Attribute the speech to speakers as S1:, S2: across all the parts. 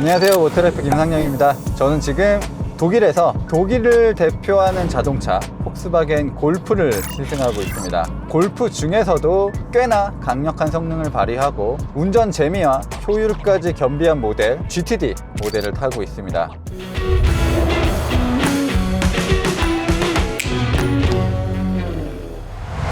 S1: 안녕하세요. 모터래프 김상영입니다. 저는 지금 독일에서 독일을 대표하는 자동차 폭스바겐 골프를 시승하고 있습니다. 골프 중에서도 꽤나 강력한 성능을 발휘하고 운전 재미와 효율까지 겸비한 모델 GTD 모델을 타고 있습니다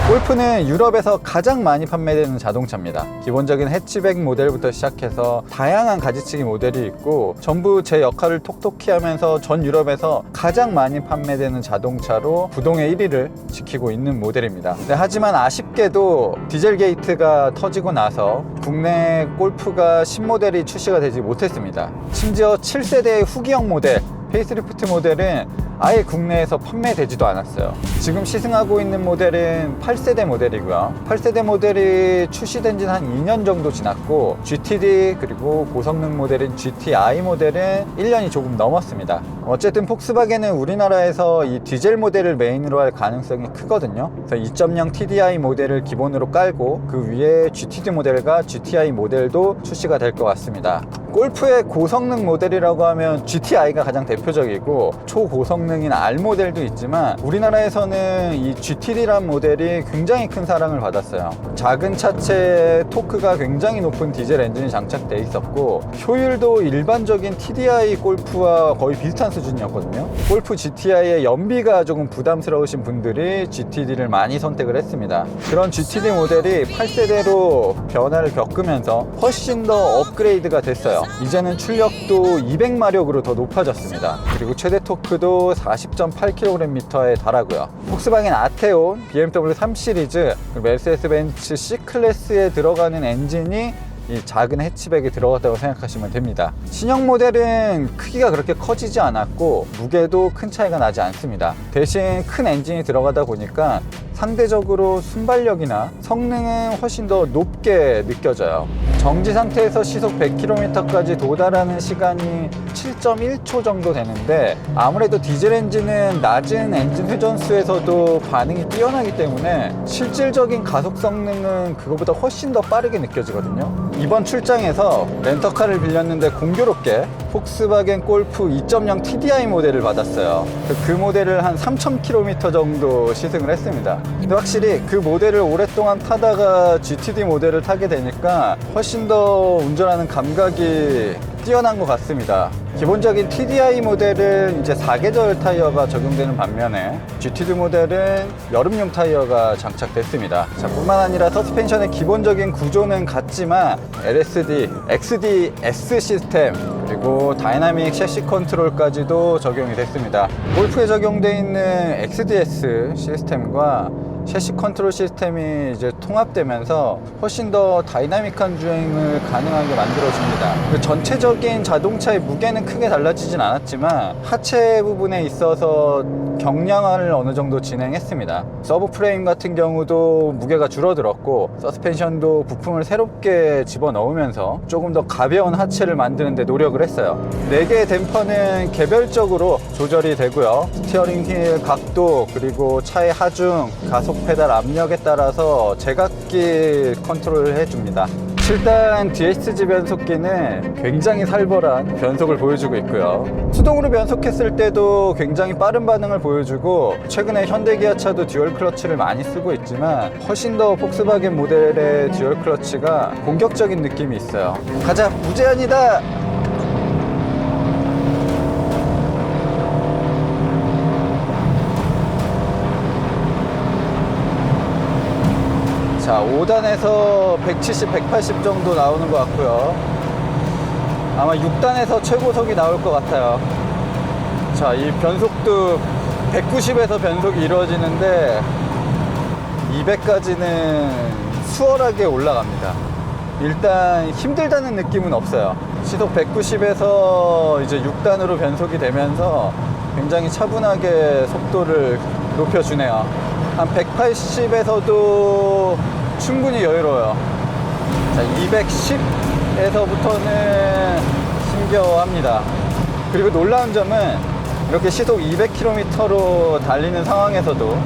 S1: 골프는 유럽에서 가장 많이 판매되는 자동차입니다. 기본적인 해치백 모델부터 시작해서 다양한 가지치기 모델이 있고 전부 제 역할을 톡톡히 하면서 전 유럽에서 가장 많이 판매되는 자동차로 부동의 1위를 지키고 있는 모델입니다. 네, 하지만 아쉽게도 디젤 게이트가 터지고 나서 국내 골프가 신모델이 출시가 되지 못했습니다. 심지어 7세대 후기형 모델 페이스리프트 모델은 아예 국내에서 판매되지도 않았어요. 지금 시승하고 있는 모델은 8세대 모델이고요. 8세대 모델이 출시된 지는 한 2년 정도 지났고 GTD 그리고 고성능 모델인 GTI 모델은 1년이 조금 넘었습니다. 어쨌든 폭스바겐은 우리나라에서 이 디젤 모델을 메인으로 할 가능성이 크거든요. 그래서 2.0 TDI 모델을 기본으로 깔고 그 위에 GTD 모델과 GTI 모델도 출시가 될 것 같습니다. 골프의 고성능 모델이라고 하면 GTI가 가장 대표적이고 초고성능인 R 모델도 있지만 우리나라에서는 이 GTD란 모델이 굉장히 큰 사랑을 받았어요. 작은 차체에 토크가 굉장히 높은 디젤 엔진이 장착돼 있었고 효율도 일반적인 TDI 골프와 거의 비슷한 수준이었거든요. 골프 GTI의 연비가 조금 부담스러우신 분들이 GTD를 많이 선택을 했습니다. 그런 GTD 모델이 8세대로 변화를 겪으면서 훨씬 더 업그레이드가 됐어요. 이제는 출력도 200마력으로 더 높아졌습니다. 그리고 최대 토크도 40.8kgm에 달하고요. 폭스바겐 아테온, BMW 3 시리즈, 메르세데스 벤츠 C 클래스에 들어가는 엔진이 이 작은 해치백에 들어갔다고 생각하시면 됩니다. 신형 모델은 크기가 그렇게 커지지 않았고 무게도 큰 차이가 나지 않습니다. 대신 큰 엔진이 들어가다 보니까 상대적으로 순발력이나 성능은 훨씬 더 높게 느껴져요. 정지 상태에서 시속 100km까지 도달하는 시간이 7.1초 정도 되는데 아무래도 디젤 엔진은 낮은 엔진 회전수에서도 반응이 뛰어나기 때문에 실질적인 가속 성능은 그거보다 훨씬 더 빠르게 느껴지거든요. 이번 출장에서 렌터카를 빌렸는데 공교롭게 폭스바겐 골프 2.0 TDI 모델을 받았어요. 그 모델을 한 3,000km 정도 시승을 했습니다. 근데 확실히 그 모델을 오랫동안 타다가 GTD 모델을 타게 되니까 훨씬 더 운전하는 감각이 뛰어난 것 같습니다. 기본적인 TDI 모델은 이제 4계절 타이어가 적용되는 반면에 GTD 모델은 여름용 타이어가 장착됐습니다. 자, 뿐만 아니라 서스펜션의 기본적인 구조는 같지만 LSD, XDS 시스템 그리고 다이나믹 셰시 컨트롤까지도 적용이 됐습니다. 골프에 적용되어 있는 XDS 시스템과 셰시 컨트롤 시스템이 이제 통합되면서 훨씬 더 다이나믹한 주행을 가능하게 만들어줍니다. 그 전체적인 자동차의 무게는 크게 달라지진 않았지만 하체 부분에 있어서 경량화를 어느 정도 진행했습니다. 서브 프레임 같은 경우도 무게가 줄어들었고 서스펜션도 부품을 새롭게 집어넣으면서 조금 더 가벼운 하체를 만드는데 노력을 했어요. 4개의 댐퍼는 개별적으로 조절이 되고요. 스티어링 휠 각도 그리고 차의 하중, 가속 페달 압력에 따라서 제각기 컨트롤을 해줍니다. 7단 DSG 변속기는 굉장히 살벌한 변속을 보여주고 있고요. 수동으로 변속했을 때도 굉장히 빠른 반응을 보여주고 최근에 현대 기아차도 듀얼 클러치를 많이 쓰고 있지만 훨씬 더 폭스바겐 모델의 듀얼 클러치가 공격적인 느낌이 있어요. 가자 무제한이다. 자, 5단에서 170, 180 정도 나오는 것 같고요. 아마 6단에서 최고속이 나올 것 같아요. 자, 이 변속도 190에서 변속이 이루어지는데 200까지는 수월하게 올라갑니다. 일단 힘들다는 느낌은 없어요. 시속 190에서 이제 6단으로 변속이 되면서 굉장히 차분하게 속도를 높여주네요. 한 180에서도 충분히 여유로워요. 자, 210에서부터는 힘겨워합니다. 그리고 놀라운 점은 이렇게 시속 200km로 달리는 상황에서도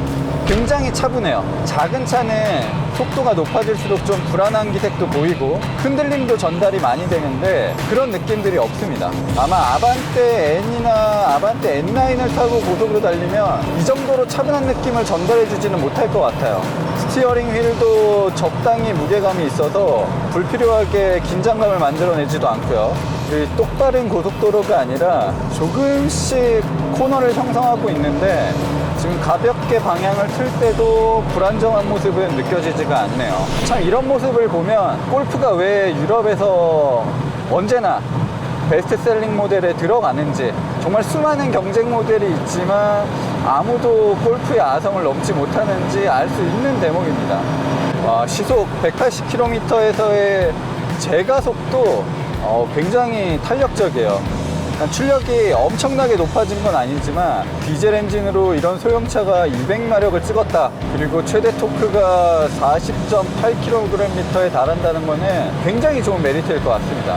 S1: 굉장히 차분해요. 작은 차는 속도가 높아질수록 좀 불안한 기색도 보이고 흔들림도 전달이 많이 되는데 그런 느낌들이 없습니다. 아마 아반떼 N이나 아반떼 N9을 타고 고속으로 달리면 이 정도로 차분한 느낌을 전달해주지는 못할 것 같아요. 스티어링 휠도 적당히 무게감이 있어서 불필요하게 긴장감을 만들어내지도 않고요. 이 똑바른 고속도로가 아니라 조금씩 코너를 형성하고 있는데 지금 가볍게 방향을 틀 때도 불안정한 모습은 느껴지지가 않네요. 참 이런 모습을 보면 골프가 왜 유럽에서 언제나 베스트셀링 모델에 들어가는지 정말 수많은 경쟁 모델이 있지만 아무도 골프의 아성을 넘지 못하는지 알 수 있는 대목입니다. 와, 시속 180km에서의 제가속도 어, 굉장히 탄력적이에요. 출력이 엄청나게 높아진 건 아니지만 디젤 엔진으로 이런 소형차가 200마력을 찍었다 그리고 최대 토크가 40.8kgm에 달한다는 거는 굉장히 좋은 메리트일 것 같습니다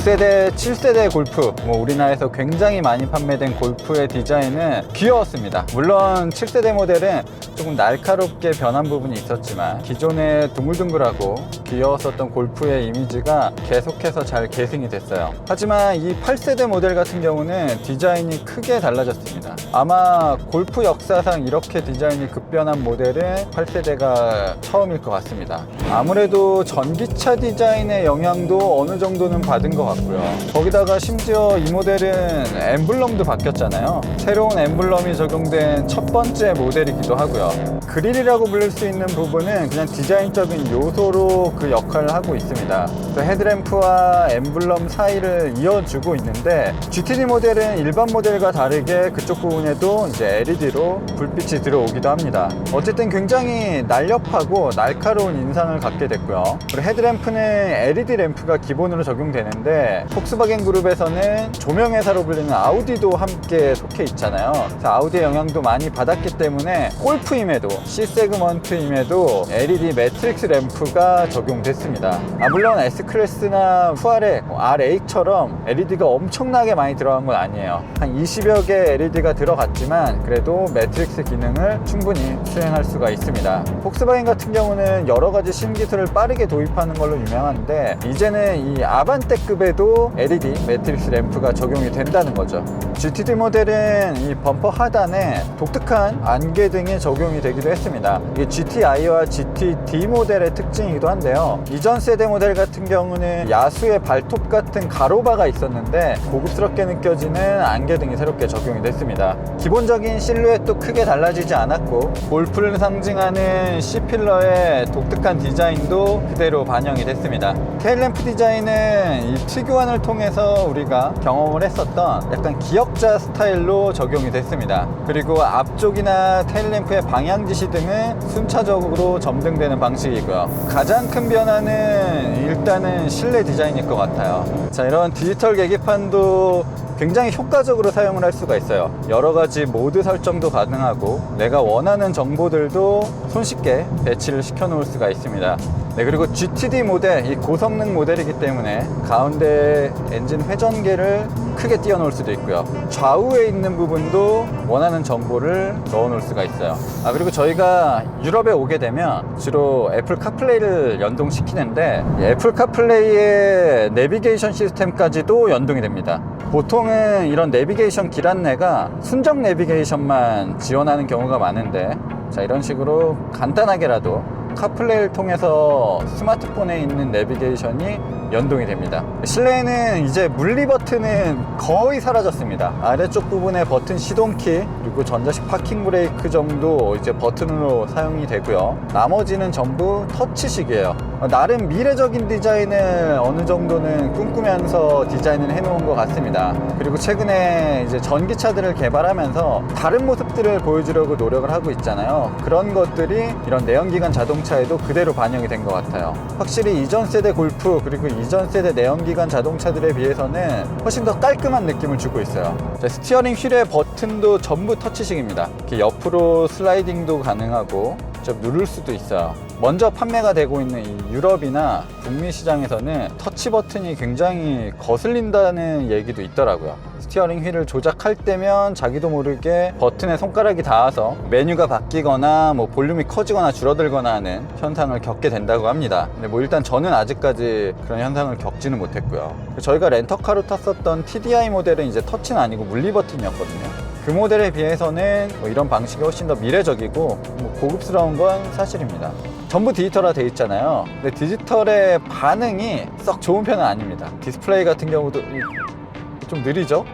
S1: 6세대, 7세대 골프, 뭐 우리나라에서 굉장히 많이 판매된 골프의 디자인은 귀여웠습니다. 물론 7세대 모델은 조금 날카롭게 변한 부분이 있었지만 기존의 둥글둥글하고 귀여웠었던 골프의 이미지가 계속해서 잘 계승이 됐어요. 하지만 이 8세대 모델 같은 경우는 디자인이 크게 달라졌습니다. 아마 골프 역사상 이렇게 디자인이 급변한 모델은 8세대가 처음일 것 같습니다. 아무래도 전기차 디자인의 영향도 어느 정도는 받은 것 같고요. 거기다가 심지어 이 모델은 엠블럼도 바뀌었잖아요. 새로운 엠블럼이 적용된 첫 번째 모델이기도 하고요. 그릴이라고 불릴 수 있는 부분은 그냥 디자인적인 요소로 그 역할을 하고 있습니다. 그 헤드램프와 엠블럼 사이를 이어주고 있는데 GTD 모델은 일반 모델과 다르게 그쪽 부분에도 이제 LED로 불빛이 들어오기도 합니다. 어쨌든 굉장히 날렵하고 날카로운 인상을 갖게 됐고요. 그리고 헤드램프는 LED 램프가 기본으로 적용되는데 폭스바겐 그룹에서는 조명 회사로 불리는 아우디도 함께 속해 있잖아요. 아우디의 영향도 많이 받았기 때문에 골프 임에도 C 세그먼트임에도 LED 매트릭스 램프가 적용됐습니다. 아, 물론 S 클래스나 푸아레, R8처럼 LED가 엄청나게 많이 들어간 건 아니에요. 한 20여 개 LED가 들어갔지만 그래도 매트릭스 기능을 충분히 수행할 수가 있습니다. 폭스바겐 같은 경우는 여러 가지 신기술을 빠르게 도입하는 걸로 유명한데 이제는 이 아반떼급에도 LED 매트릭스 램프가 적용이 된다는 거죠. GTD 모델은 이 범퍼 하단에 독특한 안개 등이 적용 이 되기도 했습니다. 이게 GTI와 GTD 모델의 특징이기도 한데요. 이전 세대 모델 같은 경우는 야수의 발톱 같은 가로바가 있었는데 고급스럽게 느껴지는 안개 등이 새롭게 적용이 됐습니다. 기본적인 실루엣도 크게 달라지지 않았고 골프를 상징하는 C필러의 독특한 디자인도 그대로 반영이 됐습니다. 테일램프 디자인은 이 특유한을 통해서 우리가 경험을 했었던 약간 기역자 스타일로 적용이 됐습니다. 그리고 앞쪽이나 테일램프의 방향지시 등은 순차적으로 점등되는 방식이고요. 가장 큰 변화는 일단은 실내 디자인일 것 같아요. 자, 이런 디지털 계기판도 굉장히 효과적으로 사용을 할 수가 있어요. 여러 가지 모드 설정도 가능하고 내가 원하는 정보들도 손쉽게 배치를 시켜 놓을 수가 있습니다. 네, 그리고 GTD 모델, 이 고성능 모델이기 때문에 가운데 엔진 회전계를 크게 띄워 놓을 수도 있고요. 좌우에 있는 부분도 원하는 정보를 넣어 놓을 수가 있어요. 아, 그리고 저희가 유럽에 오게 되면 주로 애플 카플레이를 연동시키는데 이 애플 카플레이의 내비게이션 시스템까지도 연동이 됩니다. 보통은 이런 내비게이션 길 안내가 순정 내비게이션만 지원하는 경우가 많은데 자 이런 식으로 간단하게라도 카플레이를 통해서 스마트폰에 있는 내비게이션이 연동이 됩니다. 실내에는 이제 물리 버튼은 거의 사라졌습니다. 아래쪽 부분에 버튼 시동키 그리고 전자식 파킹 브레이크 정도 이제 버튼으로 사용이 되고요. 나머지는 전부 터치식이에요. 나름 미래적인 디자인을 어느 정도는 꿈꾸면서 디자인을 해놓은 것 같습니다. 그리고 최근에 이제 전기차들을 개발하면서 다른 모습들을 보여주려고 노력을 하고 있잖아요. 그런 것들이 이런 내연기관 자동차에도 그대로 반영이 된 것 같아요. 확실히 이전 세대 골프 그리고 이전 세대 내연기관 자동차들에 비해서는 훨씬 더 깔끔한 느낌을 주고 있어요. 자, 스티어링 휠의 버튼도 전부 터치식입니다. 이렇게 옆으로 슬라이딩도 가능하고 직접 누를 수도 있어요. 먼저 판매가 되고 있는 이 유럽이나 북미 시장에서는 터치 버튼이 굉장히 거슬린다는 얘기도 있더라고요. 스티어링 휠을 조작할 때면 자기도 모르게 버튼에 손가락이 닿아서 메뉴가 바뀌거나 뭐 볼륨이 커지거나 줄어들거나 하는 현상을 겪게 된다고 합니다. 근데 뭐 일단 저는 아직까지 그런 현상을 겪지는 못했고요. 저희가 렌터카로 탔었던 TDI 모델은 이제 터치는 아니고 물리 버튼이었거든요. 그 모델에 비해서는 뭐 이런 방식이 훨씬 더 미래적이고 뭐 고급스러운 건 사실입니다. 전부 디지털화 돼 있잖아요. 근데 디지털의 반응이 썩 좋은 편은 아닙니다. 디스플레이 같은 경우도 이- 좀 느리죠?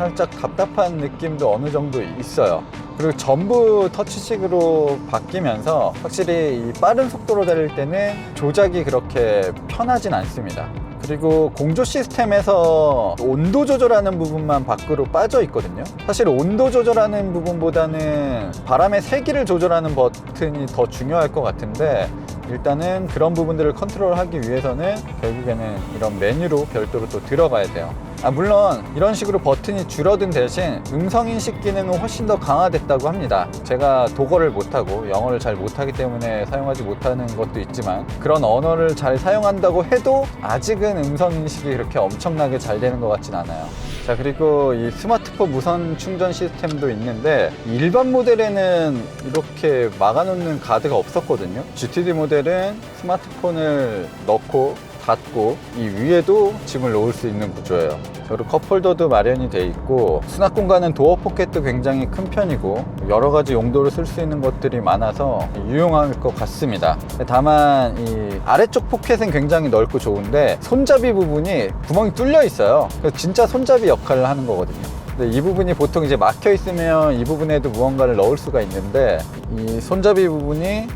S1: 살짝 답답한 느낌도 어느 정도 있어요. 그리고 전부 터치식으로 바뀌면서 확실히 이 빠른 속도로 달릴 때는 조작이 그렇게 편하진 않습니다. 그리고 공조 시스템에서 온도 조절하는 부분만 밖으로 빠져 있거든요. 사실 온도 조절하는 부분보다는 바람의 세기를 조절하는 버튼이 더 중요할 것 같은데 일단은 그런 부분들을 컨트롤하기 위해서는 결국에는 이런 메뉴로 별도로 또 들어가야 돼요. 아, 물론 이런 식으로 버튼이 줄어든 대신 음성인식 기능은 훨씬 더 강화됐다고 합니다. 제가 독어를 못하고 영어를 잘 못하기 때문에 사용하지 못하는 것도 있지만 그런 언어를 잘 사용한다고 해도 아직은 음성인식이 그렇게 엄청나게 잘 되는 것 같진 않아요. 자 그리고 이 스마트폰 무선 충전 시스템도 있는데 일반 모델에는 이렇게 막아놓는 가드가 없었거든요 GTD 모델은 스마트폰을 넣고 닫고 이 위에도 짐을 놓을 수 있는 구조예요. 그리고 컵홀더도 마련이 돼 있고 수납 공간은 도어 포켓도 굉장히 큰 편이고 여러 가지 용도로 쓸 수 있는 것들이 많아서 유용할 것 같습니다. 다만 이 아래쪽 포켓은 굉장히 넓고 좋은데 손잡이 부분이 구멍이 뚫려 있어요. 그래서 진짜 손잡이 역할을 하는 거거든요. 이 부분이 보통 이제 막혀 있으면 이 부분에도 무언가를 넣을 수가 있는데 이 손잡이 부분이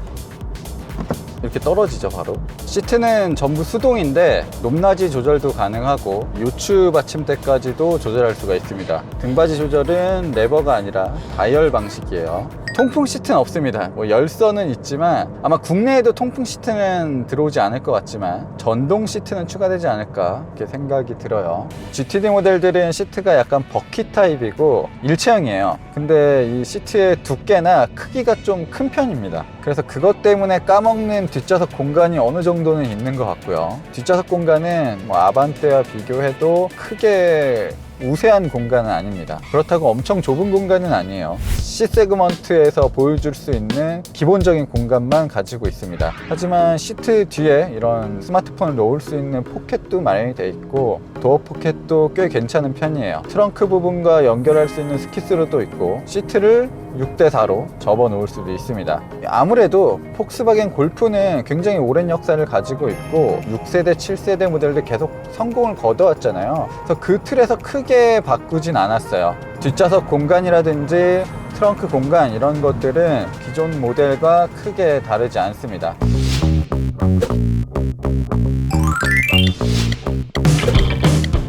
S1: 이렇게 떨어지죠 바로? 시트는 전부 수동인데 높낮이 조절도 가능하고 요추 받침대까지도 조절할 수가 있습니다. 등받이 조절은 레버가 아니라 다이얼 방식이에요. 통풍 시트는 없습니다. 뭐 열선은 있지만 아마 국내에도 통풍 시트는 들어오지 않을 것 같지만 전동 시트는 추가되지 않을까 이렇게 생각이 들어요. GTD 모델들은 시트가 약간 버킷 타입이고 일체형이에요 근데 이 시트의 두께나 크기가 좀 큰 편입니다 그래서 그것 때문에 까먹는 뒷좌석 공간이 어느 정도는 있는 것 같고요. 뒷좌석 공간은 뭐 아반떼와 비교해도 크게 우세한 공간은 아닙니다. 그렇다고 엄청 좁은 공간은 아니에요. C 세그먼트에서 보여줄 수 있는 기본적인 공간만 가지고 있습니다. 하지만 시트 뒤에 이런 스마트폰을 놓을 수 있는 포켓도 마련이 되어 있고 도어 포켓도 꽤 괜찮은 편이에요. 트렁크 부분과 연결할 수 있는 스키스로도 있고 시트를 6대4로 접어 놓을 수도 있습니다. 아무래도 폭스바겐 골프는 굉장히 오랜 역사를 가지고 있고 6세대, 7세대 모델들 계속 성공을 거두었잖아요. 그래서 그 틀에서 크게 바꾸진 않았어요. 뒷좌석 공간이라든지 트렁크 공간 이런 것들은 기존 모델과 크게 다르지 않습니다.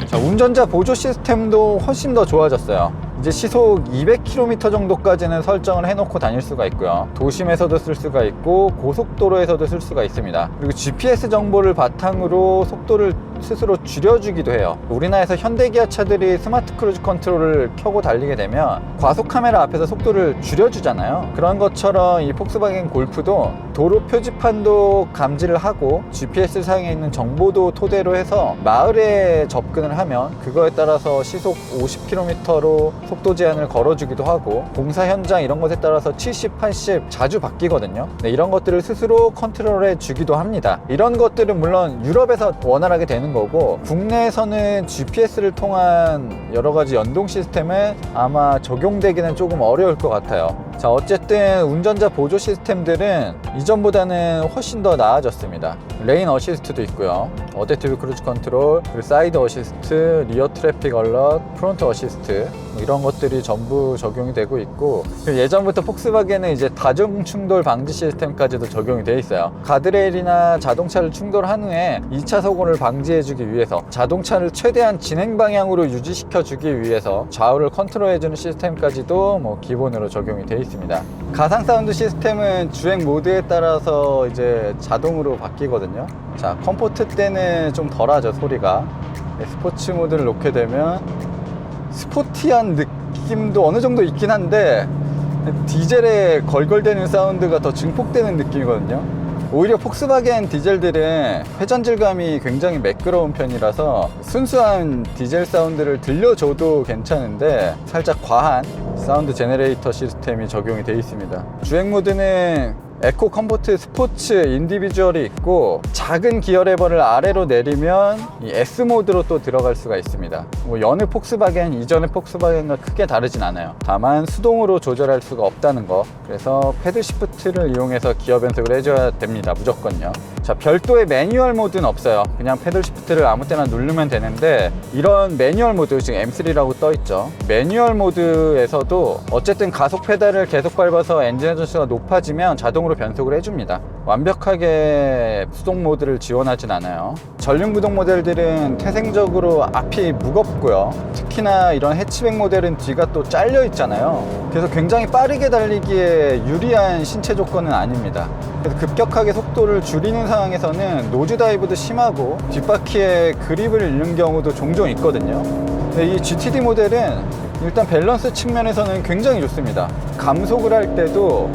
S1: 자, 운전자 보조 시스템도 훨씬 더 좋아졌어요. 이제 시속 200km 정도까지는 설정을 해놓고 다닐 수가 있고요. 도심에서도 쓸 수가 있고 고속도로에서도 쓸 수가 있습니다. 그리고 GPS 정보를 바탕으로 속도를 스스로 줄여주기도 해요. 우리나라에서 현대기아 차들이 스마트 크루즈 컨트롤을 켜고 달리게 되면 과속 카메라 앞에서 속도를 줄여주잖아요. 그런 것처럼 이 폭스바겐 골프도 도로 표지판도 감지를 하고 GPS 상에 있는 정보도 토대로 해서 마을에 접근을 하면 그거에 따라서 시속 50km로 속도 제한을 걸어주기도 하고 공사 현장 이런 것에 따라서 70, 80 자주 바뀌거든요. 네, 이런 것들을 스스로 컨트롤해 주기도 합니다. 이런 것들은 물론 유럽에서 원활하게 되는 거고 국내에서는 GPS를 통한 여러 가지 연동 시스템은 아마 적용되기는 조금 어려울 것 같아요. 자, 어쨌든 운전자 보조 시스템들은 이전보다는 훨씬 더 나아졌습니다. 레인 어시스트도 있고요. 어댑티브 크루즈 컨트롤, 그리고 사이드 어시스트, 리어 트래픽 얼럿, 프론트 어시스트 뭐 이런 것들이 전부 적용이 되고 있고 예전부터 폭스바겐은 이제 다중 충돌 방지 시스템까지도 적용이 되어 있어요. 가드레일이나 자동차를 충돌한 후에 2차 사고를 방지해 주기 위해서 자동차를 최대한 진행 방향으로 유지시켜 주기 위해서 좌우를 컨트롤해 주는 시스템까지도 뭐 기본으로 적용이 되어 있습니다. 가상 사운드 시스템은 주행 모드에 따라서 이제 자동으로 바뀌거든요. 자, 컴포트 때는 좀 덜하죠, 소리가. 네, 스포츠 모드를 놓게 되면 스포티한 느낌도 어느 정도 있긴 한데 디젤에 걸걸대는 사운드가 더 증폭되는 느낌이거든요. 오히려 폭스바겐 디젤들은 회전 질감이 굉장히 매끄러운 편이라서 순수한 디젤 사운드를 들려줘도 괜찮은데 살짝 과한 사운드 제네레이터 시스템이 적용이 되어 있습니다. 주행 모드는 에코 컴포트 스포츠 인디비주얼이 있고 작은 기어 레버를 아래로 내리면 이 S 모드로 또 들어갈 수가 있습니다. 뭐 여느 폭스바겐 이전의 폭스바겐과 크게 다르진 않아요. 다만 수동으로 조절할 수가 없다는 거. 그래서 패드 시프트를 이용해서 기어 변속을 해줘야 됩니다. 무조건요. 자 별도의 매뉴얼 모드는 없어요. 그냥 패들 시프트를 아무 때나 누르면 되는데 이런 매뉴얼 모드 지금 M3라고 떠 있죠. 매뉴얼 모드에서도 어쨌든 가속 페달을 계속 밟아서 엔진 회전수가 높아지면 자동으로 변속을 해줍니다. 완벽하게 수동 모드를 지원하진 않아요. 전륜 구동 모델들은 태생적으로 앞이 무겁고요. 특히나 이런 해치백 모델은 뒤가 또 잘려 있잖아요. 그래서 굉장히 빠르게 달리기에 유리한 신체 조건은 아닙니다. 그래서 급격하게 속도를 줄이는 상황에서는 노즈 다이브도 심하고 뒷바퀴에 그립을 잃는 경우도 종종 있거든요. 이 GTD 모델은 일단 밸런스 측면에서는 굉장히 좋습니다. 감속을 할 때도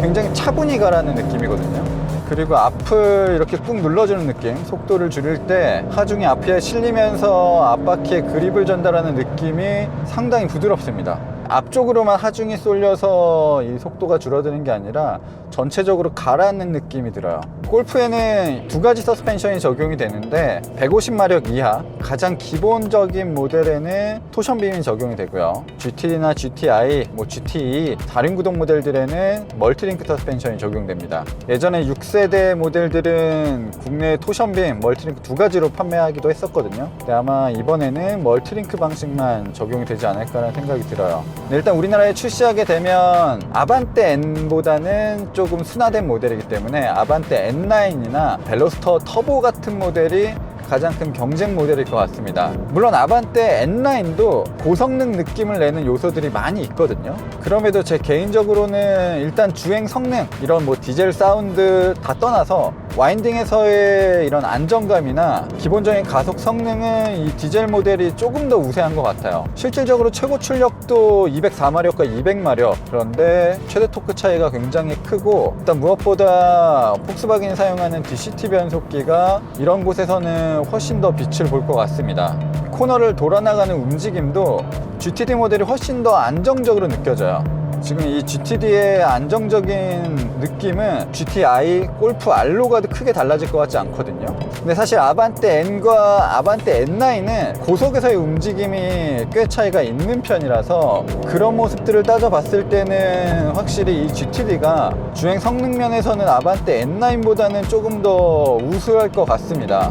S1: 굉장히 차분히 가라는 느낌이거든요. 그리고 앞을 이렇게 꾹 눌러주는 느낌, 속도를 줄일 때 하중이 앞에 실리면서 앞바퀴에 그립을 전달하는 느낌이 상당히 부드럽습니다. 앞쪽으로만 하중이 쏠려서 이 속도가 줄어드는 게 아니라 전체적으로 가라앉는 느낌이 들어요. 골프에는 두 가지 서스펜션이 적용이 되는데 150마력 이하 가장 기본적인 모델에는 토션 빔이 적용이 되고요. GT나 GTI, 뭐 GTE 다른 구동 모델들에는 멀티링크 서스펜션이 적용됩니다. 예전에 6세대 모델들은 국내 토션 빔, 멀티링크 두 가지로 판매하기도 했었거든요. 근데 아마 이번에는 멀티링크 방식만 적용이 되지 않을까라는 생각이 들어요. 네, 일단 우리나라에 출시하게 되면 아반떼 N보다는 조금 순화된 모델이기 때문에 아반떼 N9이나 벨로스터 터보 같은 모델이 가장 큰 경쟁 모델일 것 같습니다. 물론 아반떼 N9도 고성능 느낌을 내는 요소들이 많이 있거든요. 그럼에도 제 개인적으로는 일단 주행 성능, 이런 뭐 디젤 사운드 다 떠나서 와인딩에서의 이런 안정감이나 기본적인 가속 성능은 이 디젤 모델이 조금 더 우세한 것 같아요. 실질적으로 최고 출력도 204마력과 200마력. 그런데 최대 토크 차이가 굉장히 크고 일단 무엇보다 폭스바겐이 사용하는 DCT 변속기가 이런 곳에서는 훨씬 더 빛을 볼 것 같습니다. 코너를 돌아나가는 움직임도 GTD 모델이 훨씬 더 안정적으로 느껴져요. 지금 이 GTD의 안정적인 느낌은 GTI, 골프 알로가도 크게 달라질 것 같지 않거든요. 근데 사실 아반떼 N과 아반떼 N9은 고속에서의 움직임이 꽤 차이가 있는 편이라서 그런 모습들을 따져봤을 때는 확실히 이 GTD가 주행 성능 면에서는 아반떼 N9보다는 조금 더 우수할 것 같습니다.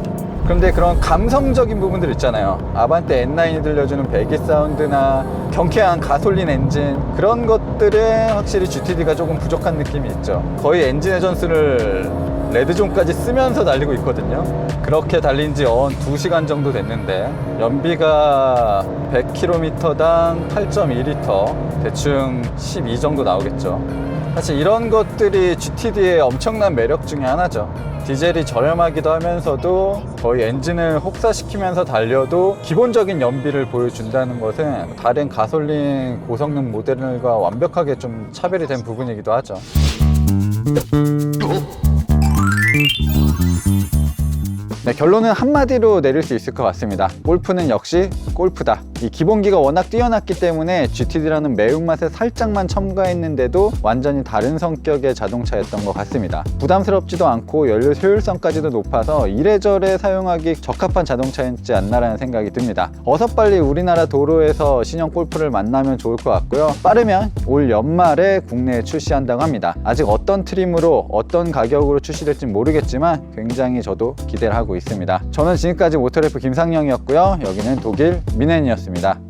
S1: 그런데 그런 감성적인 부분들 있잖아요. 아반떼 N9이 들려주는 배기 사운드나 경쾌한 가솔린 엔진 그런 것들은 확실히 GTD가 조금 부족한 느낌이 있죠. 거의 엔진 회전수를 레드존까지 쓰면서 달리고 있거든요. 그렇게 달린 지 언 2시간 정도 됐는데 연비가 100km당 8.2리터 대충 12 정도 나오겠죠. 사실 이런 것들이 GTD의 엄청난 매력 중에 하나죠. 디젤이 저렴하기도 하면서도 거의 엔진을 혹사시키면서 달려도 기본적인 연비를 보여준다는 것은 다른 가솔린 고성능 모델과 완벽하게 좀 차별이 된 부분이기도 하죠. 네, 결론은 한마디로 내릴 수 있을 것 같습니다. 골프는 역시 골프다. 이 기본기가 워낙 뛰어났기 때문에 GTD라는 매운맛에 살짝만 첨가했는데도 완전히 다른 성격의 자동차였던 것 같습니다. 부담스럽지도 않고 연료 효율성까지도 높아서 이래저래 사용하기 적합한 자동차였지 않나라는 생각이 듭니다. 어서 빨리 우리나라 도로에서 신형 골프를 만나면 좋을 것 같고요. 빠르면 올 연말에 국내에 출시한다고 합니다. 아직 어떤 트림으로 어떤 가격으로 출시될지 모르겠지만 굉장히 저도 기대를 하고 있습니다. 저는 지금까지 모터래프 김상영이었고요. 여기는 독일 미넨이었 습니다.